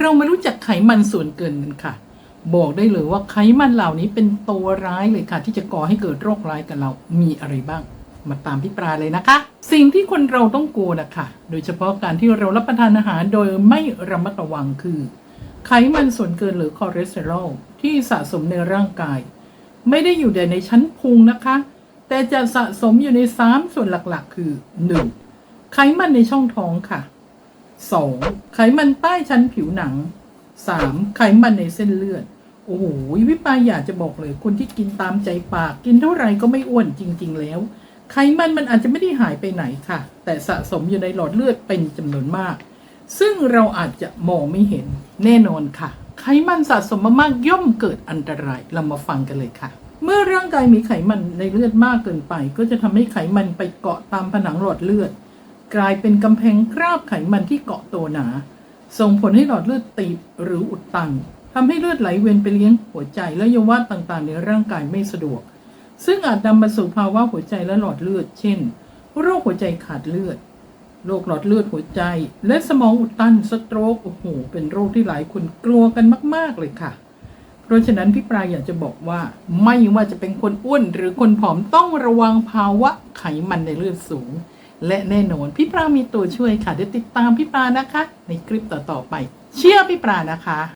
เรามารู้จักไขมันส่วนเกินกันค่ะ บอกได้เลยว่าไขมันเหล่านี้เป็นตัวร้ายเลยค่ะ ที่จะก่อให้เกิดโรคร้ายกับเรา มีอะไรบ้าง มาตามพี่ปราเลยนะคะ สิ่งที่คนเราต้องกลัวนะคะโดยเฉพาะการที่เรารับประทานอาหารโดยไม่ระมัดระวังคือ ไขมันส่วนเกินหรือคอเลสเตอรอลที่สะสมในร่างกาย ไม่ได้อยู่แต่ในชั้นพุงนะคะ แต่จะสะสมอยู่ใน 3 ส่วนหลักๆ คือ 1. ไขมันในช่องท้องค่ะ 2. ไขมันใต้ชั้นผิวหนัง 3. ไขมันในเส้นเลือด โอ้โหวิปายอยากจะบอกเลย คนที่กินตามใจปาก กินเท่าไหร่ก็ไม่อ้วนจริง ๆ แล้ว ไขมันมันอาจจะไม่ได้หายไปไหนค่ะ แต่สะสมอยู่ในหลอดเลือดเป็นจำนวนมาก ซึ่งเราอาจจะมองไม่เห็นแน่นอนค่ะ ไขมันสะสมมามากย่อมเกิดอันตรายเรามาฟังกันเลยค่ะเมื่อร่างกายมีไขมันในเลือดมากเกินไป ก็จะทำให้ไขมันไปเกาะตามผนังหลอดเลือด กลายเป็นกำแพงคราบไขมันที่เกาะตัวหนา ส่งผลให้หลอดเลือดตีบหรืออุดตันทำให้เลือดไหลเวียนไปเลี้ยงหัวใจและอวัยวะต่างๆ ในร่างกายไม่สะดวก ซึ่งอาจนำมาสู่ภาวะหัวใจและหลอดเลือด เช่น โรคหัวใจขาดเลือด โรคหลอดเลือดหัวใจ และสมองอุดตัน สโตรก โอ้โห เป็นโรคที่หลายคนกลัวกันมาก ๆ เลยค่ะ เพราะฉะนั้นพี่ปลายอยากจะบอกว่า ไม่ว่าจะเป็นคนอ้วนหรือคนผอมต้องระวังภาวะไขมันในเลือดสูง และแน่นอนพี่ปลามีตัวช่วยค่ะ เดี๋ยวติดตามพี่ปลานะคะ ในคลิปต่อๆไป เชื่อพี่ปลานะคะ